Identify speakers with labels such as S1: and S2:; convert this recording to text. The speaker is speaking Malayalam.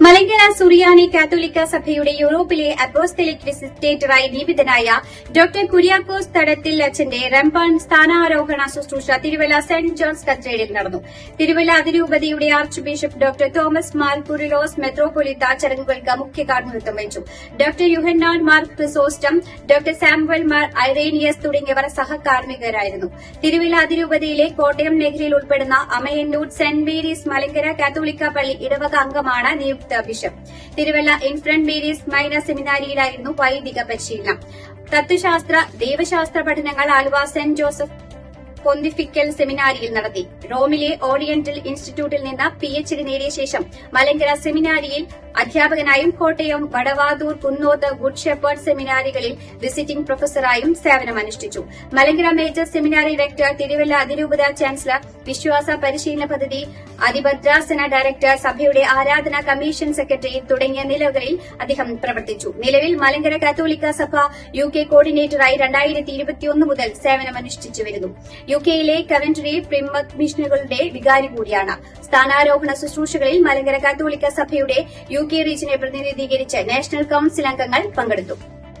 S1: മലങ്കര സുറിയാനി കാത്തോലിക്ക സഭയുടെ യൂറോപ്പിലെ അപ്പോസ്തലിക് വിസിറ്റേറ്ററായി നിയമിതനായ ഡോക്ടർ കുര്യാക്കോസ് തടത്തിൽ അച്ഛന്റെ റംപാൻ സ്ഥാനാരോഹണ ശുശ്രൂഷ തിരുവല്ല സെന്റ് ജോൺസ് കത്തീഡ്രലിൽ നടന്നു. തിരുവല്ല അതിരൂപതയുടെ archbishop doctor Thomas Mar Kurilos മെത്രോപൊലിത്ത ചടങ്ങുകൾക്ക് മുഖ്യ കാർമ്മികത്വം വഹിച്ചു. Doctor Yuhanon Mar Chrysostom doctor Samuel Mar Irenaeus തുടങ്ങിയവർ സഹകാർമ്മികരായിരുന്നു തിരുവല്ല അതിരൂപതയിലെ കോട്ടയം മേഖലയിൽ ഉൾപ്പെടുന്ന അമയന്നൂർ സെന്റ് മേരീസ് മലങ്കര കാത്തോലിക്ക പള്ളി ഇടവക അംഗമാണ് നിയുക്ത bishop Thiruvalla infant Mary's minor സെമിനാരിയിലായിരുന്നു വൈദിക പരിശീലനം. തത്വശാസ്ത്ര ദൈവശാസ്ത്ര പഠനങ്ങൾ ആലുവ സെന്റ് ജോസഫ് പൊന്തിഫിക്കൽ സെമിനാരിയിൽ നടത്തി. റോമിലെ ഓറിയന്റൽ ഇൻസ്റ്റിറ്റ്യൂട്ടിൽ നിന്ന് പി എച്ച് ഡി നേടിയ ശേഷം മലങ്കര സെമിനാരിയിൽ അധ്യാപകനായും കോട്ടയം വടവാതൂർ കുന്നോത്ത് ഗുഡ് ഷെപ്പേർഡ് സെമിനാരികളിൽ വിസിറ്റിംഗ് പ്രൊഫസറായും സേവനമനുഷ്ഠിച്ചു Malankara major seminary rector Thiruvalla അതിരൂപത ചാൻസലർ വിശ്വാസ പരിശീലന പദ്ധതി അതിഭദ്രാസന ഡയറക്ടർ സഭയുടെ ആരാധന കമ്മീഷൻ സെക്രട്ടറി തുടങ്ങിയ നിലകളിൽ അദ്ദേഹം പ്രവർത്തിച്ചു. നിലവിൽ മലങ്കര കാത്തോലിക്ക സഭ യു കെ കോർഡിനേറ്ററായി രണ്ടായിരത്തി ഇരുപത്തിയൊന്ന് മുതൽ സേവനമനുഷ്ഠിച്ചു വരുന്നു. യു കെയിലെ കവൻട്രി പ്രിമത് മിഷനുകളുടെ വികാരി കൂടിയാണ്. സ്ഥാനാരോഹണ ശുശ്രൂഷകളിൽ മലങ്കര കാത്തോലിക്ക സഭയുടെ യു കെ റീജിയനെ പ്രതിനിധീകരിച്ച് നാഷണൽ കൌൺസിൽ അംഗങ്ങൾ പങ്കെടുത്തു